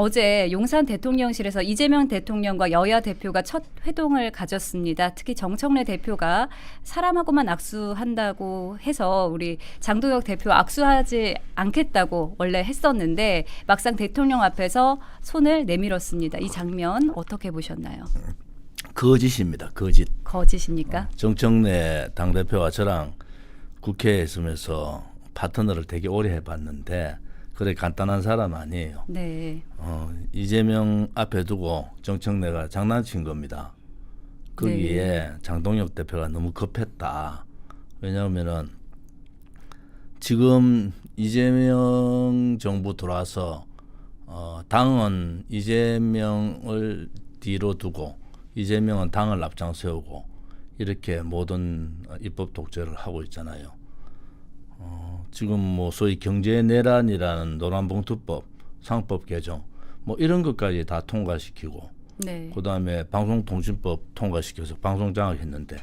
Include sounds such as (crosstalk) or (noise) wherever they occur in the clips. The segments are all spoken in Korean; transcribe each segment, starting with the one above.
어제 용산 대통령실에서 이재명 대통령과 여야 대표가 첫 회동을 가졌습니다. 특히 정청래 대표가 사람하고만 악수한다고 해서 우리 장도혁 대표 악수하지 않겠다고 원래 했었는데 막상 대통령 앞에서 손을 내밀었습니다. 이 장면 어떻게 보셨나요? 거짓입니다. 거짓. 거짓입니까? 정청래 당대표와 저랑 국회에 있으면서 파트너를 되게 오래 해봤는데 그래 간단한 사람 아니에요. 네. 어, 이재명 앞에 두고 정청래가 장난친 겁니다. 거기에 네. 장동혁 대표가 너무 급했다. 왜냐하면은 지금 이재명 정부 들어와서 어, 당은 이재명을 뒤로 두고 이재명은 당을 앞장 세우고 이렇게 모든 입법 독재를 하고 있잖아요. 어, 지금 뭐 소위 경제 내란이라는 노란봉투법, 상법 개정 뭐 이런 것까지 다 통과시키고 네. 그다음에 방송통신법 통과시켜서 방송 장악했는데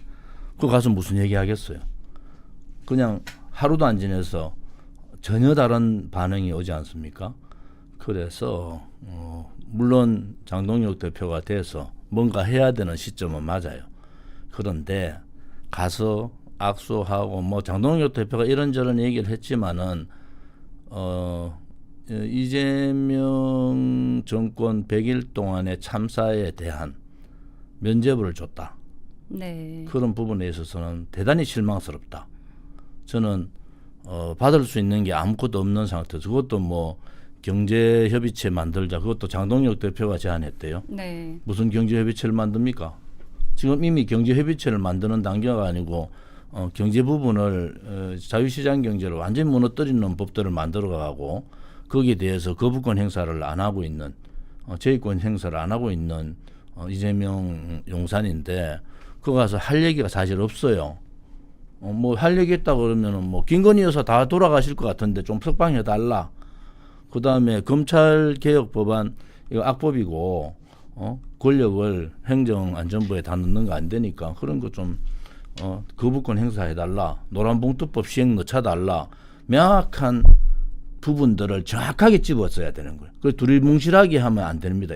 그 가서 무슨 얘기 하겠어요? 그냥 하루도 안 지내서 전혀 다른 반응이 오지 않습니까? 그래서 어, 물론 장동혁 대표가 돼서 뭔가 해야 되는 시점은 맞아요. 그런데 가서 악수하고 뭐 장동혁 대표가 이런저런 얘기를 했지만은 어 이재명 정권 100일 동안의 참사에 대한 면죄부를 줬다. 네. 그런 부분에 있어서는 대단히 실망스럽다. 저는 어, 받을 수 있는 게 아무것도 없는 상태에서 그것도 뭐 경제 협의체 만들자 그것도 장동혁 대표가 제안했대요. 네. 무슨 경제 협의체를 만듭니까? 지금 이미 경제 협의체를 만드는 단계가 아니고 어, 경제 부분을 어, 자유시장 경제를 완전히 무너뜨리는 법들을 만들어가고 거기에 대해서 거부권 행사를 안 하고 있는 어, 제의권 행사를 안 하고 있는 어, 이재명 용산인데 그거 가서 할 얘기가 사실 없어요. 어, 뭐할 얘기 있다 그러면은 뭐 김건희 여사 다 돌아가실 것 같은데 좀 석방해 달라. 그 다음에 검찰 개혁 법안 이거 악법이고 어 권력을 행정안전부에 다 넣는 거 안 되니까 그런 거좀 어, 거부권 행사해 달라. 노란봉투법 시행 넣자 달라. 명확한 부분들을 정확하게 집어써야 되는 거예요. 그 둘이 뭉실하게 하면 안 됩니다.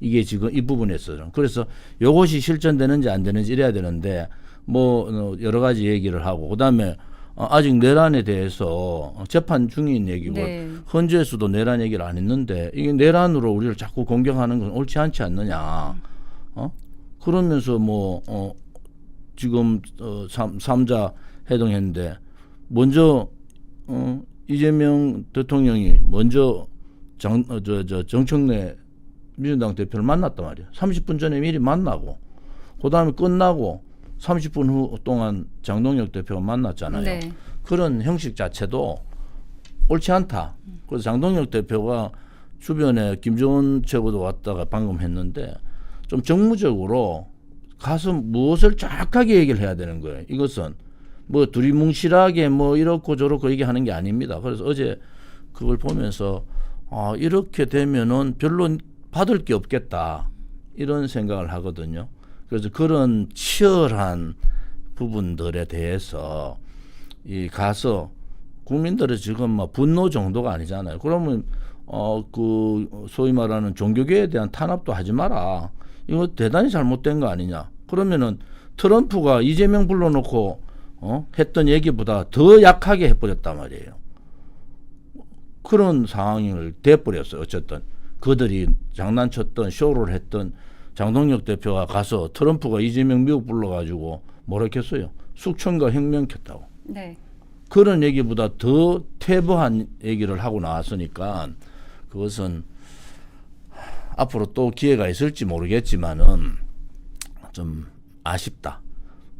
이게, 지금 이 부분에서는 그래서 요것이 실천되는지 안 되는지 이래야 되는데 뭐 어, 여러 가지 얘기를 하고 그다음에 어, 아직 내란에 대해서 재판 중인 얘기고 네. 헌재에서도 내란 얘기를 안 했는데 이게 내란으로 우리를 자꾸 공격하는 건 옳지 않지 않느냐. 어? 그러면서 뭐 어, 지금 어, 삼, 삼자 해동했는데 먼저 어, 이재명 대통령이 먼저 장, 어, 저, 저 정청래 민주당 대표를 만났단 말이야. 30분 전에 미리 만나고 그다음에 끝나고 30분 후 동안 장동혁 대표가 만났잖아요. 네. 그런 형식 자체도 옳지 않다. 그래서 장동혁 대표가 주변에 김정은 최고도 왔다가 방금 했는데 좀 정무적으로 가서 무엇을 정확하게 얘기를 해야 되는 거예요. 이것은 뭐 두리뭉실하게 뭐 이렇고 저렇고 얘기하는 게 아닙니다. 그래서 어제 그걸 보면서 아 이렇게 되면은 별로 받을 게 없겠다 이런 생각을 하거든요. 그래서 그런 치열한 부분들에 대해서 이 가서 국민들의 지금 뭐 분노 정도가 아니잖아요. 그러면 어 그 소위 말하는 종교계에 대한 탄압도 하지 마라. 이거 대단히 잘못된 거 아니냐. 그러면은 트럼프가 이재명 불러놓고 어 했던 얘기보다 더 약하게 해버렸단 말이에요. 그런 상황을 돼버렸어요. 어쨌든 그들이 장난쳤던 쇼를 했던 장동혁 대표가 가서 트럼프가 이재명 미국 불러가지고 뭐라 했겠어요? 숙청과 혁명 켰다고. 네. 그런 얘기보다 더 퇴보한 얘기를 하고 나왔으니까 그것은 앞으로 또 기회가 있을지 모르겠지만은 좀 아쉽다.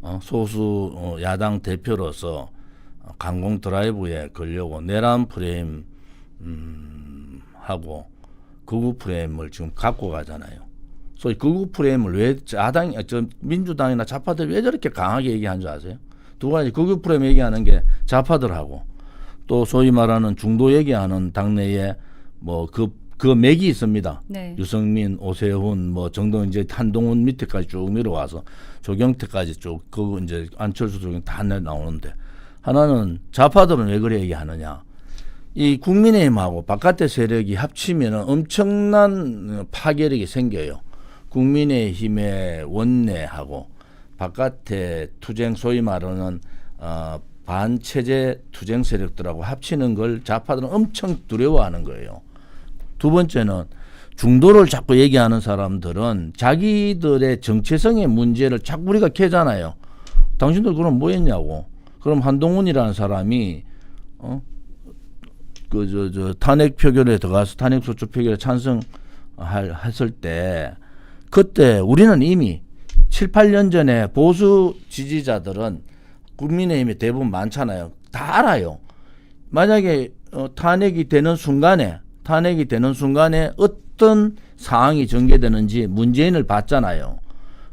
어, 소수 어, 야당 대표로서 강공 드라이브에 걸려고 내란 프레임 음, 하고 극우 프레임을 지금 갖고 가잖아요. 소위 극우 프레임을 왜 야당, 저 민주당이나 좌파들 왜 저렇게 강하게 얘기하는 줄 아세요? 두 가지 극우 프레임 얘기하는 게 좌파들하고 또 소위 말하는 중도 얘기하는 당내에 뭐그 그 맥이 있습니다. 네. 유승민, 오세훈, 뭐 정동 이제 한동훈 밑에까지 쭉 밀어와서 조경태까지 쭉그 이제 안철수 조경 다 나오는데 하나는 좌파들은 왜 그래 얘기하느냐? 이 국민의힘하고 바깥의 세력이 합치면 엄청난 파괴력이 생겨요. 국민의힘의 원내하고 바깥의 투쟁 소위 말하는 어, 반체제 투쟁 세력들하고 합치는 걸 좌파들은 엄청 두려워하는 거예요. 두 번째는 중도를 자꾸 얘기하는 사람들은 자기들의 정체성의 문제를 자꾸 우리가 캐잖아요. 당신들 그럼 뭐 했냐고. 그럼 한동훈이라는 사람이 어? 그 저 저 탄핵 표결에 들어가서 탄핵 소추 표결에 찬성할 했을 때 그때 우리는 이미 7, 8년 전에 보수 지지자들은 국민의힘이 대부분 많잖아요. 다 알아요. 만약에 어, 탄핵이 되는 순간에 탄핵이 되는 순간에 어떤 상황이 전개되는지 문재인을 봤잖아요.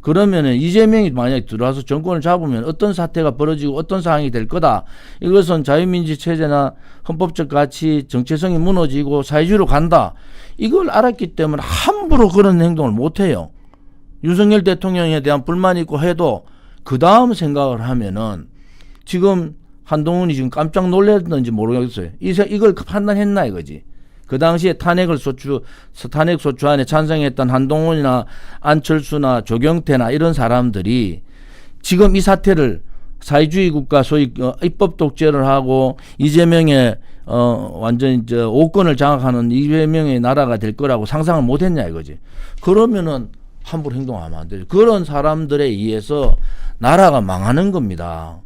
그러면은 이재명이 만약에 들어와서 정권을 잡으면 어떤 사태가 벌어지고 어떤 상황이 될 거다. 이것은 자유민주 체제나 헌법적 가치 정체성이 무너지고 사회주의로 간다. 이걸 알았기 때문에 함부로 그런 행동을 못 해요. 윤석열 대통령에 대한 불만이 있고 해도 그 다음 생각을 하면은 지금 한동훈이 지금 깜짝 놀랐는지 모르겠어요. 이걸 판단했나 이거지. 그 당시에 탄핵을 소추, 탄핵 소추안에 찬성했던 한동훈이나 안철수나 조경태나 이런 사람들이 지금 이 사태를 사회주의 국가 소위 어, 입법 독재를 하고 이재명의 어 완전 저 오권을 장악하는 이재명의 나라가 될 거라고 상상을 못 했냐 이거지. 그러면은 함부로 행동하면 안 되죠. 그런 사람들에 의해서 나라가 망하는 겁니다.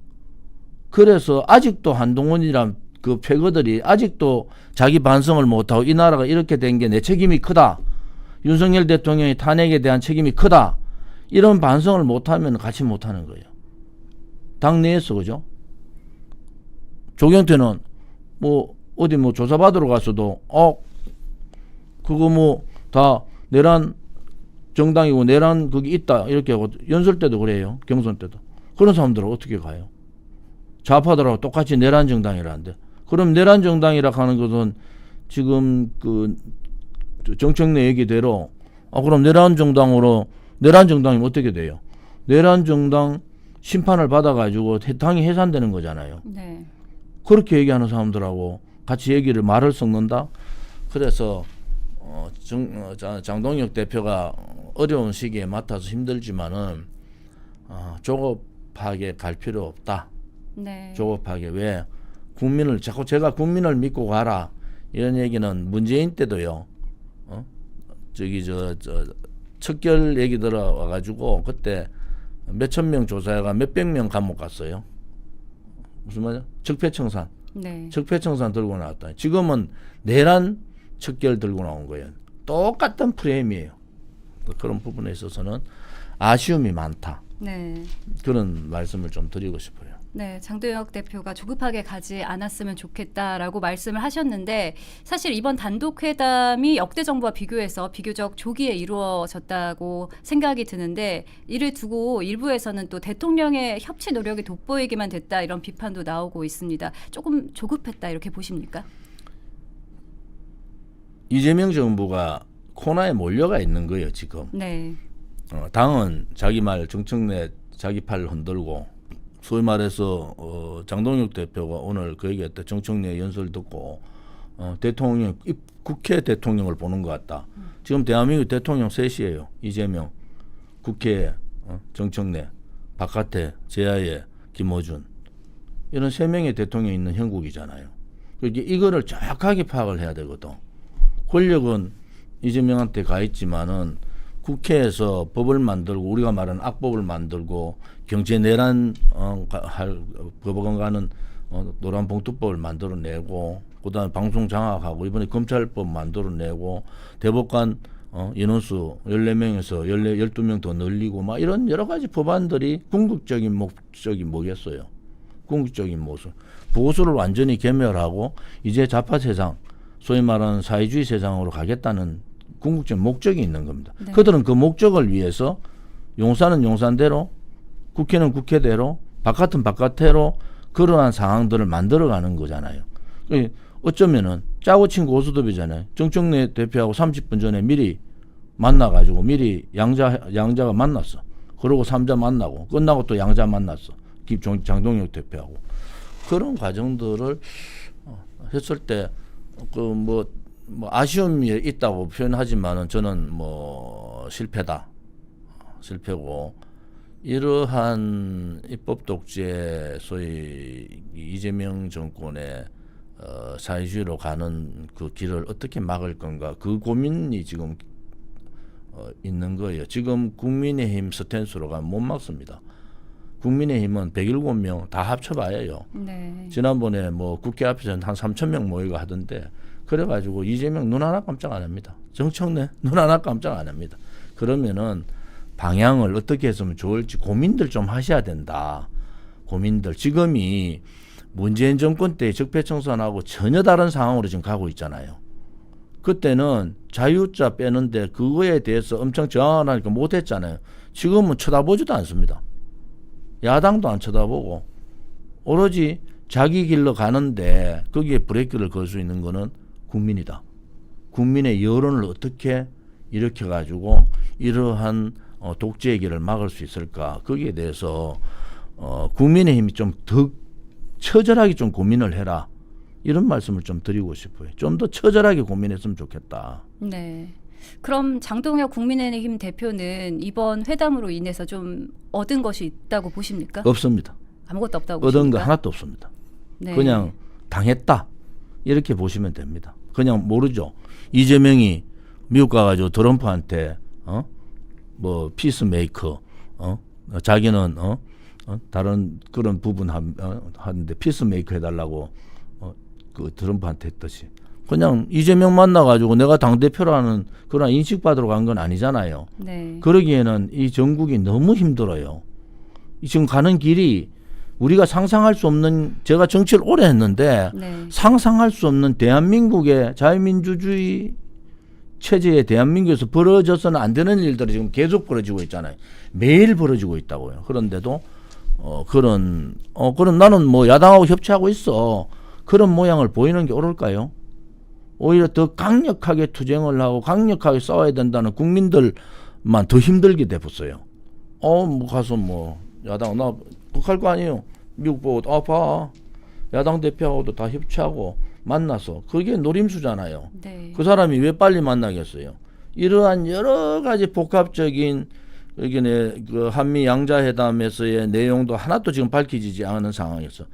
그래서 아직도 한동훈이란 그 패거들이 아직도 자기 반성을 못하고 이 나라가 이렇게 된 게 내 책임이 크다. 윤석열 대통령의 탄핵에 대한 책임이 크다. 이런 반성을 못하면 같이 못하는 거예요. 당내에서 그죠? 조경태는 뭐 어디 뭐 조사받으러 갔어도 어 그거 뭐 다 내란 정당이고 내란 그게 있다 이렇게 하고 연설 때도 그래요 경선 때도 그런 사람들은 어떻게 가요? 좌파들하고 똑같이 내란 정당이라는데 그럼 내란 정당이라 하는 것은 지금 그 정청래 얘기대로 아 그럼 내란 정당으로 내란 정당이면 어떻게 돼요? 내란 정당 심판을 받아가지고 해- 당이 해산되는 거잖아요. 네. 그렇게 얘기하는 사람들하고 같이 얘기를 말을 섞는다. 그래서 어, 정, 어, 자- 장동혁 대표가 어려운 시기에 맡아서 힘들지만은 어, 조급하게 갈 필요 없다. 네. 조급하게 왜 국민을 자꾸 제가 국민을 믿고 가라 이런 얘기는 문재인 때도요. 어? 저기 저 저 척결 얘기 들어와 가지고 그때 몇천 명 조사해가 몇백 명 감옥 갔어요. 무슨 말이야? 적폐청산. 네. 적폐청산 들고 나왔다. 지금은 내란 척결 들고 나온 거예요. 똑같은 프레임이에요. 그런 부분에 있어서는 아쉬움이 많다. 네. 그런 말씀을 좀 드리고 싶어요. 네, 장도혁 대표가 조급하게 가지 않았으면 좋겠다라고 말씀을 하셨는데 사실 이번 단독 회담이 역대 정부와 비교해서 비교적 조기에 이루어졌다고 생각이 드는데 이를 두고 일부에서는 또 대통령의 협치 노력이 돋보이기만 됐다 이런 비판도 나오고 있습니다. 조금 조급했다 이렇게 보십니까? 이재명 정부가 코너에 몰려가 있는 거예요 지금. 네. 어, 당은 자기 말 정청래 자기 팔 흔들고 소위 말해서 어, 장동혁 대표가 오늘 그 얘기했다 정청래 연설 듣고 어, 대통령 이- 국회 대통령을 보는 것 같다. 지금 대한민국 대통령 셋이에요. 이재명, 국회에 어, 정청래, 바깥에 제야에 김어준 이런 세 명의 대통령이 있는 형국이잖아요. 그러니까 이거를 정확하게 파악을 해야 되거든. 권력은 이재명한테 가 있지만은 국회에서 법을 만들고 우리가 말하는 악법을 만들고 경제 내란 어, 가- 할 법원가는 어, 노란 봉투법을 만들어내고 그다음에 방송 장악하고 이번에 검찰법 만들어내고 대법관 어, 인원수 14명에서 14, 12명 더 늘리고 막 이런 여러 가지 법안들이 궁극적인 목적이 뭐겠어요? 궁극적인 모습. 보수를 완전히 괴멸하고 이제 좌파 세상, 소위 말하는 사회주의 세상으로 가겠다는 궁극적 목적이 있는 겁니다. 네. 그들은 그 목적을 위해서 용산은 용산대로, 국회는 국회대로, 바깥은 바깥대로 그러한 상황들을 만들어가는 거잖아요. 그 어쩌면은 짜고 친 고수톱이잖아요. 정청래 대표하고 30분 전에 미리 만나가지고 미리 양자 양자가 만났어. 그러고 삼자 만나고 끝나고 또 양자 만났어. 김- 정- 장동혁 대표하고 그런 과정들을 어, 했을 때 그뭐 뭐 아쉬움이 있다고 표현하지만은 저는 뭐 실패다 실패고 이러한 입법 독재 소위 이 이재명 정권의 어, 사회주의로 가는 그 길을 어떻게 막을 건가 그 고민이 지금 어, 있는 거예요. 지금 국민의힘 스탠스로 가면 못 막습니다. 국민의힘은 107명 다 합쳐봐야요. 네. 지난번에 뭐 국회 앞에서 한 3천 명 모이고 하던데 그래가지고 이재명 눈 하나 깜짝 안 합니다. 정청래 (laughs) 눈 하나 깜짝 안 합니다. 그러면은 방향을 어떻게 했으면 좋을지 고민들 좀 하셔야 된다. 고민들 지금이 문재인 정권 때 적폐청산하고 전혀 다른 상황으로 지금 가고 있잖아요. 그때는 자유자 빼는데 그거에 대해서 엄청 저항하니까 못했잖아요. 지금은 쳐다보지도 않습니다. 야당도 안 쳐다보고 오로지 자기 길로 가는데 거기에 브레이크를 걸 수 있는 거는 국민이다. 국민의 여론을 어떻게 일으켜 가지고 이러한 어, 독재의 길을 막을 수 있을까? 거기에 대해서 어, 국민의힘이 좀 더 처절하게 좀 고민을 해라. 이런 말씀을 좀 드리고 싶어요. 좀 더 처절하게 고민했으면 좋겠다. 네. 그럼 장동혁 국민의힘 대표는 이번 회담으로 인해서 좀 얻은 것이 있다고 보십니까? 없습니다. 아무것도 없다고 얻은 보십니까? 거 하나도 없습니다. 네. 그냥 당했다 이렇게 보시면 됩니다. 그냥 모르죠. 이재명이 미국 가가지고 트럼프한테 어 뭐 피스메이커 어 자기는 어, 어? 다른 그런 부분 한, 어? 하는데 피스메이커 해달라고 어? 그 트럼프한테 했듯이 그냥 이재명 만나가지고 내가 당 대표라는 그런 인식 받으러 간 건 아니잖아요. 네. 그러기에는 이 전국이 너무 힘들어요. 이 지금 가는 길이 우리가 상상할 수 없는 제가 정치를 오래 했는데 네. 상상할 수 없는 대한민국의 자유민주주의 체제에 대한민국에서 벌어져서는 안 되는 일들이 지금 계속 벌어지고 있잖아요. 매일 벌어지고 있다고요. 그런데도 어 그런 어 그런 나는 뭐 야당하고 협치하고 있어. 그런 모양을 보이는 게 옳을까요? 오히려 더 강력하게 투쟁을 하고 강력하게 싸워야 된다는 국민들만 더 힘들게 돼봤어요. 어, 뭐 가서 뭐 야당 나 북할 거 아니에요. 미국 보고 아 봐. 야당 대표하고도 다 협치하고 만나서 그게 노림수잖아요. 네. 그 사람이 왜 빨리 만나겠어요? 이러한 여러 가지 복합적인 여기네 그 한미 양자회담에서의 내용도 하나도 지금 밝혀지지 않은 상황에서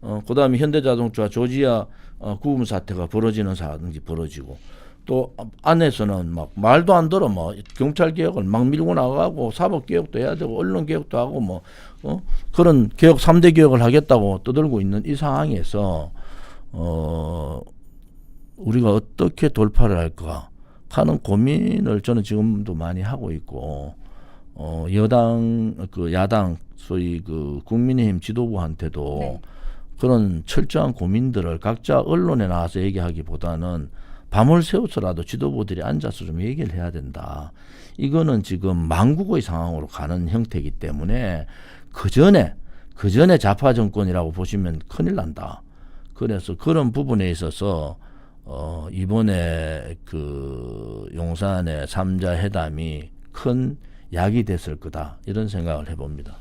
어 그다음에 현대자동차 조지아 어, 구금 사태가 벌어지는 사항이 벌어지고 또 안에서는 막 말도 안 들어 뭐 경찰 개혁을 막 밀고 나가고 사법 개혁도 해야 되고 언론 개혁도 하고 뭐 어? 그런 개혁 삼대 개혁을 하겠다고 떠들고 있는 이 상황에서 어 우리가 어떻게 돌파를 할까 하는 고민을 저는 지금도 많이 하고 있고 어 여당 그 야당 소위 그 국민의힘 지도부한테도 네. 그런 철저한 고민들을 각자 언론에 나와서 얘기하기보다는 밤을 새워서라도 지도부들이 앉아서 좀 얘기를 해야 된다. 이거는 지금 망국의 상황으로 가는 형태이기 때문에 그 전에 그 전에 좌파 정권이라고 보시면 큰일 난다. 그래서 그런 부분에 있어서 어 이번에 그 용산의 삼자 회담이 큰 약이 됐을 거다 이런 생각을 해봅니다.